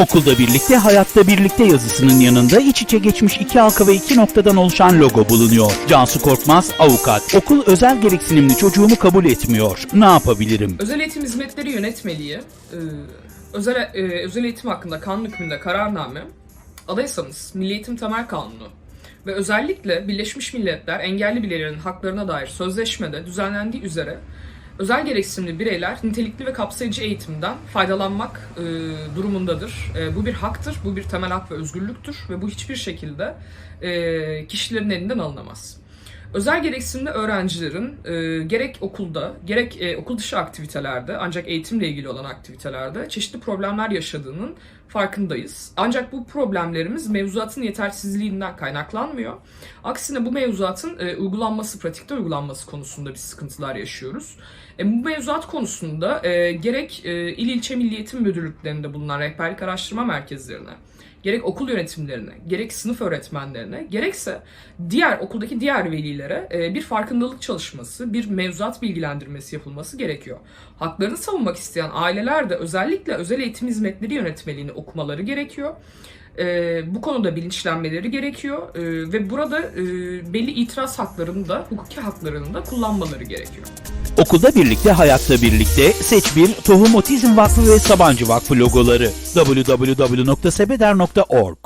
Okulda birlikte, hayatta birlikte yazısının yanında iç içe geçmiş iki halka ve iki noktadan oluşan logo bulunuyor. Cansu Korkmaz, avukat. Okul özel gereksinimli çocuğumu kabul etmiyor. Ne yapabilirim? Özel eğitim hizmetleri yönetmeliği, e, özel, e, özel eğitim hakkında kanun hükmünde kararname, anayasamız, Milli Eğitim Temel Kanunu ve özellikle Birleşmiş Milletler engelli bireylerin haklarına dair sözleşmede düzenlendiği üzere özel gereksinimli bireyler nitelikli ve kapsayıcı eğitimden faydalanmak e, durumundadır. E, bu bir haktır, bu bir temel hak ve özgürlüktür ve bu hiçbir şekilde e, kişilerin elinden alınamaz. Özel gereksinimli öğrencilerin e, gerek okulda gerek e, okul dışı aktivitelerde ancak eğitimle ilgili olan aktivitelerde çeşitli problemler yaşadığının farkındayız. Ancak bu problemlerimiz mevzuatın yetersizliğinden kaynaklanmıyor. Aksine bu mevzuatın e, uygulanması, pratikte uygulanması konusunda biz sıkıntılar yaşıyoruz. E, bu mevzuat konusunda e, gerek e, il ilçe milli eğitim müdürlüklerinde bulunan rehberlik araştırma merkezlerine, gerek okul yönetimlerine, gerek sınıf öğretmenlerine, gerekse diğer okuldaki diğer velilere e, bir farkındalık çalışması, bir mevzuat bilgilendirmesi yapılması gerekiyor. Haklarını savunmak isteyen aileler de özellikle özel eğitim hizmetleri yönetmeliğini okumaları gerekiyor. E, bu konuda bilinçlenmeleri gerekiyor E, ve burada belli itiraz haklarını da, hukuki haklarını da kullanmaları gerekiyor. Okulda birlikte, hayatta birlikte. Seç bir, Tohum Otizm Vakfı ve Sabancı Vakfı logoları. www.sebeder.org